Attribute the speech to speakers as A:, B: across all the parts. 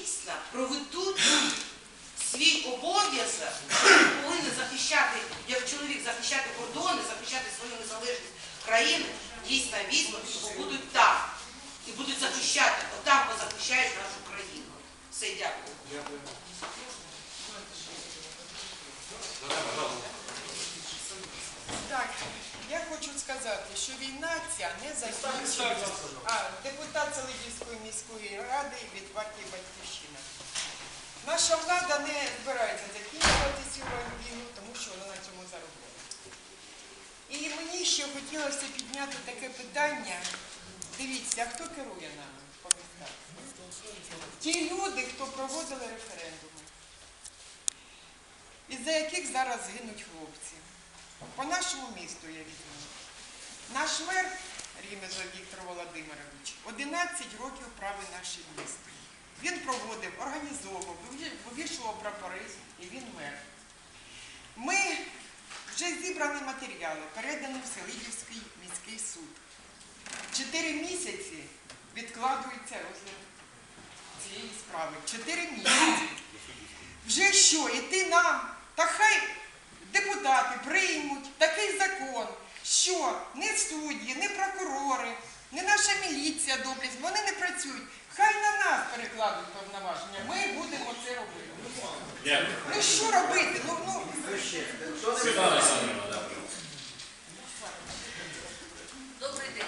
A: дійсно проведуть свій обов'язок, повинні захищати, як чоловік захищати кордони, захищати свою незалежність країни, дійсно візьмуть будуть там. І будуть захищати, отам позахищають нашу країну. Все, дякую.
B: Так, я хочу сказати, що війна ця не закінчилася. А, депутат Солодівської міської ради від партії Батьківщина. Наша влада не збирається закінчувати цю війну, тому що вона на цьому заробляє. І мені ще хотілося підняти таке питання. Дивіться, а хто керує нами по? Ті люди, хто проводили референдуми, із-за яких зараз гинуть хлопці. По нашому місту я візьму. Наш мер Рімезов Віктор Володимирович 11 років править наше місто. Він проводив, організовував, вивішував прапори, і він мер. Ми вже зібрані матеріали, передані в Селидівський міський суд. Чотири місяці відкладується розгляд цієї справи. Чотири місяці. Вже що, іти нам? Та хай депутати приймуть такий закон, що не судді, не прокурори, не наша міліція доблесть, вони не працюють. Хай нас перекладуть повноваження. Ми будемо це робити.
C: Дякую.
B: Ну що робити? Ну, ну,
C: Світлана Олександрівна, да.
D: Добрий день.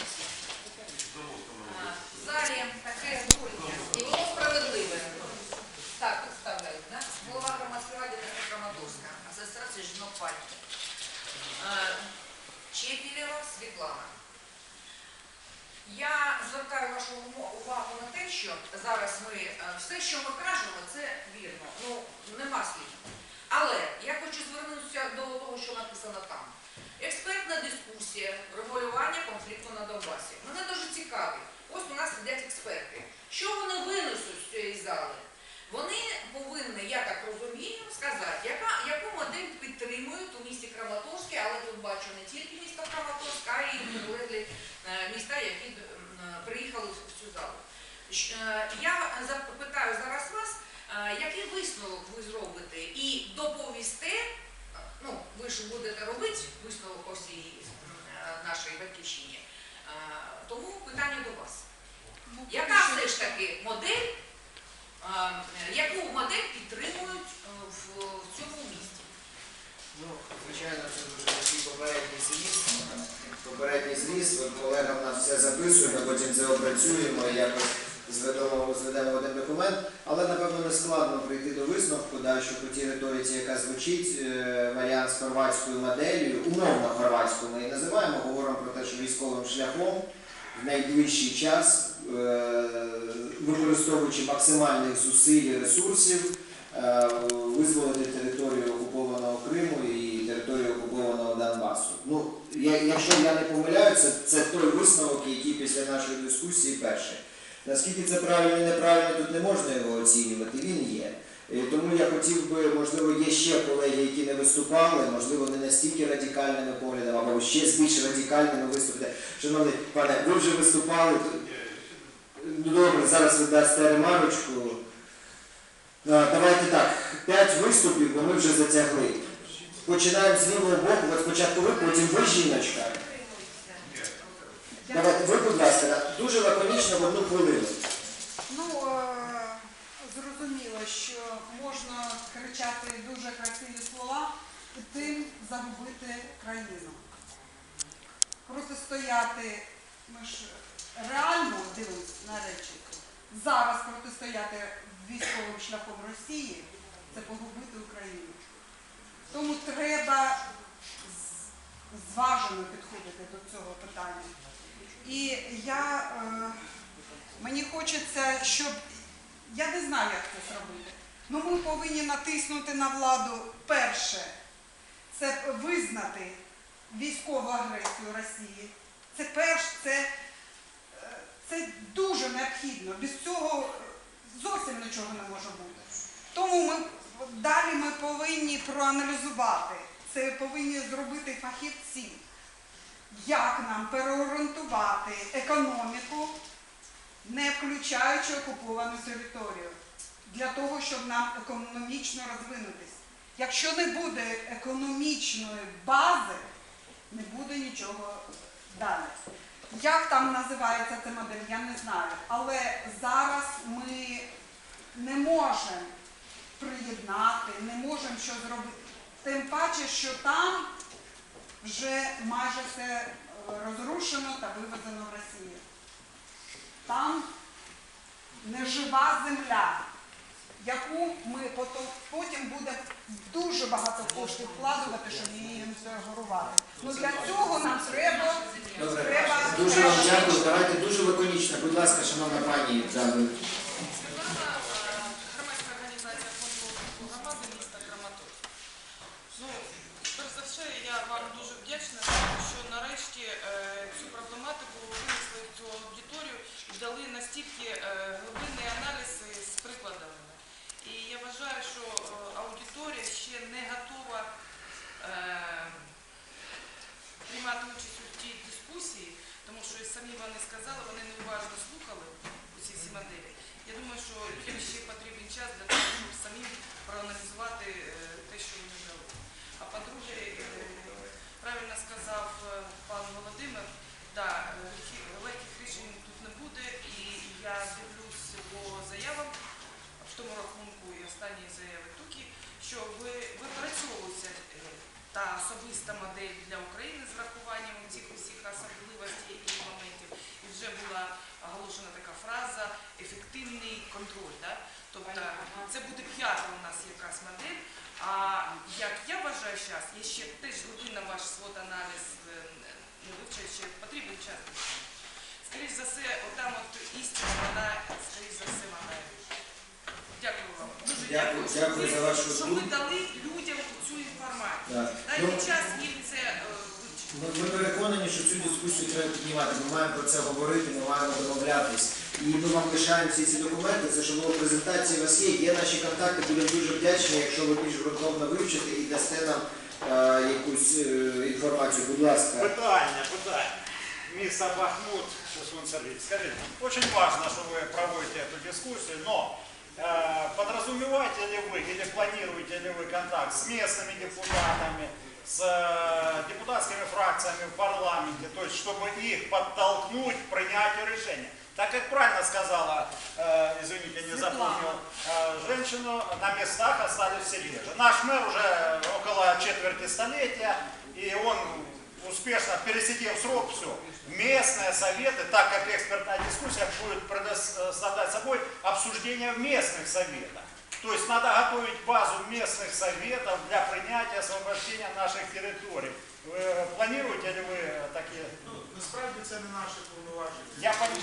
D: А, В залі таке обговорення і воно справедливе. Так, представляють, да? Голова громадської ради Краматорська, Асоціація жінок партії. Чепілєва Світлана. Я звертаю вашу умо- увагу на те, що зараз ми е, все, що ми кажемо, це вірно. Ну, нема слів. Але я хочу звернутися до того, що написано там. Експертна дискусія, регулювання конфлікту на Донбасі. Мене дуже цікавить. Ось у нас сидять експерти. Що вони винесуть з цієї зали? Вони повинні, я так розумію, сказати, яка, яку модель підтримують у місті Краматорське, але тут бачу не тільки місто Краматорськ, а й прилеглі е, міста, які м, приїхали в цю залу. Щ- е, Я запитаю зараз вас, е, який висновок ви зробите і доповісте, е, ну, ви ж будете робити висновок по всій е, нашій батьківщині, Е, тому питання до вас. Яка все ж таки модель, е, яку модель підтримують е, в, цьому місті?
E: Ну, звичайно, це дуже такий попередній зріст. Попередній зріст, колега в нас все записує, ми потім це опрацюємо і якось зведемо, зведемо один документ. Але напевно не складно прийти до висновку, да, що по тій риториці, яка звучить, е, варіант з хорватською моделлю, умовно хорватською ми її називаємо, говоримо про те, що військовим шляхом в найближчий час, е, використовуючи максимальних зусиль і ресурсів, е, визволити територію окупованого Криму і територію окупованого Донбасу. Ну, якщо я не помиляюся, це той висновок, який після нашої дискусії перший. Наскільки це правильно і неправильно, тут не можна його оцінювати, він є. Е, Тому я хотів би, можливо, є ще колеги, які не виступали, можливо, не настільки радикальними поглядами, або ще з більш радикальними виступити. Шановний пане, ви вже виступали. Ну, Добре, зараз ви дасте ремарочку. А, Давайте так, п'ять виступів, бо ми вже затягли. Починаємо з лівого боку, от спочатку ви, потім ви жіночка. Давайте, ви, дуже лаконічно в одну хвилину.
F: Ну, е, зрозуміло, що можна кричати дуже красиві слова і тим загубити країну. Протистояти, ми ж реально дивимося на речі. Зараз протистояти військовим шляхом Росії це погубити Україну. Тому треба з- підходити до цього питання. І я, е, мені хочеться, щоб я не знаю, як це зробити. Ну ми повинні натиснути на владу перше, це визнати військову агресію Росії. Це перш, це, е, це дуже необхідно. Без цього зовсім нічого не може бути. Тому ми далі ми повинні проаналізувати. Це повинні зробити фахівці як нам переорієнтувати економіку, не включаючи окуповану територію. для того, щоб нам економічно розвинутись. Якщо не буде економічної бази, не буде нічого далі. Як там називається ця модель, я не знаю. Але зараз ми не можемо приєднати, не можемо що зробити. Тим паче, що там вже майже все е, розрушено та вивезено в Росію. Там нежива земля, яку ми потім будемо дуже багато коштів вкладувати, щоб її інтегрувати. Ну для цього нам треба,
E: Добре,
F: треба
E: дуже вам дякую. Давайте дуже лаконічно. Будь ласка, шановна пані, да, ви-
G: Світлана, е, громадська організація фонду розвитку громади міста Краматорськ. Ну, перш за все, я вам дуже вдячна, тому що нарешті е, цю проблематику винесли в цю аудиторію і дали настільки е, глибинний аналіз з прикладами. І я вважаю, що е, аудиторія ще не готова е, приймати участь у тій дискусії, тому що і самі вони сказали, вони неуважно слухали усі ці моделі. Я думаю, що людям ще потрібен час для того, щоб самим проаналізувати е, те, що вони дали. А по-друге, е, правильно сказав е, пан Володимир, да, легких рішень тут не буде, і я дивлюсь по заявам в тому рахунку і останні заяви Туки, що ви випрацьовується та особиста модель для України з врахуванням цих усіх особливостей і моментів. І вже була оголошена така фраза ефективний контроль. Да? Тобто це буде п'ята у нас якась модель. А як я вважаю зараз, я ще теж глибинно ваш свод аналіз е, не вивчаю, ще потрібен час. Скоріше за все, отам от істина, вона, скоріше за все, вона. Дякую вам. Дуже
E: Дякую,
G: що
E: дякую
G: ви-
E: за вашу
G: що ви дали людям цю інформацію.
E: Да.
G: Дайте
E: Ну,
G: час їм це е.
E: Ми, ми переконані, що цю дискусію треба піднімати. Ми маємо про це говорити, ми маємо домовлятись. І ми вам лишаємо всі ці документи. Це що було презентації у вас є. Є наші контакти. Будемо дуже вдячні, якщо ви більш ґрунтовно вивчите і дасте нам е, якусь е, інформацію. Будь ласка.
H: Питання, питання. Місто Бахмут, Шасун Сергій, скажите, очень важно, что вы проводите эту дискуссию, но э, Подразумеваете ли вы или планируете ли вы контакт с местными депутатами, с э, депутатскими фракциями в парламенте, то есть чтобы их подтолкнуть к принятию решения? Так как правильно сказала, э, извините, не запомнил, э, женщину, на местах остались все те же. Наш мэр уже около четверти столетия, и он успешно пересидев срок, все. Местные советы, так как экспертная учреждения в местных советах. То есть надо готовить базу местных советов для принятия освобождения наших территорий. Ви э, плануєте ли ви э, такі? Ну, насправді це не наші повноваження. Я понимаю.